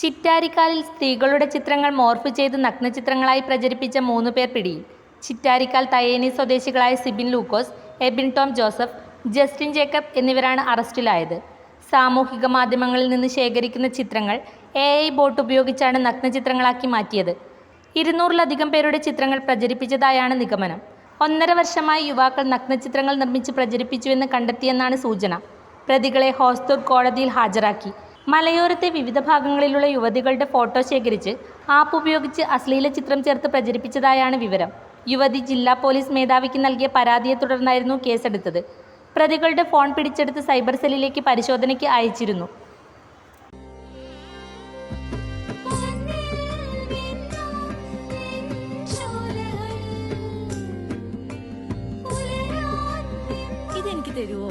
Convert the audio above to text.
ചിറ്റാരിക്കാലിൽ സ്ത്രീകളുടെ ചിത്രങ്ങൾ മോർഫ് ചെയ്ത് നഗ്നചിത്രങ്ങളായി പ്രചരിപ്പിച്ച മൂന്ന് പേർ പിടി. ചിറ്റാരിക്കാൽ തയേനി സ്വദേശികളായ സിബിൻ ലൂക്കോസ് എബിൻ ടോം ജോസഫ് ജസ്റ്റിൻ ജേക്കബ് എന്നിവരാണ് അറസ്റ്റിലായത്. സാമൂഹിക മാധ്യമങ്ങളിൽ നിന്ന് ശേഖരിക്കുന്ന ചിത്രങ്ങൾ എ ഐ ബോട്ട് ഉപയോഗിച്ചാണ് നഗ്നചിത്രങ്ങളാക്കി മാറ്റിയത്. ഇരുന്നൂറിലധികം പേരുടെ ചിത്രങ്ങൾ പ്രചരിപ്പിച്ചതായാണ് നിഗമനം. ഒന്നര വർഷമായി യുവാക്കൾ നഗ്നചിത്രങ്ങൾ നിർമ്മിച്ച് പ്രചരിപ്പിച്ചുവെന്ന് കണ്ടെത്തിയെന്നാണ് സൂചന. പ്രതികളെ ഹോസ്തൂർ കോടതിയിൽ ഹാജരാക്കി. മലയോരത്തെ വിവിധ ഭാഗങ്ങളിലുള്ള യുവതികളുടെ ഫോട്ടോ ശേഖരിച്ച് ആപ്പ് ഉപയോഗിച്ച് അശ്ലീല ചിത്രം ചേർത്ത് പ്രചരിപ്പിച്ചതായാണ് വിവരം. യുവതി ജില്ലാ പോലീസ് മേധാവിക്ക് നൽകിയ പരാതിയെ തുടർന്നായിരുന്നു കേസെടുത്തത്. പ്രതികളുടെ ഫോൺ പിടിച്ചെടുത്ത് സൈബർ സെല്ലിലേക്ക് പരിശോധനയ്ക്ക് അയച്ചിരുന്നു. ഇതെനിക്ക് തരുവോ?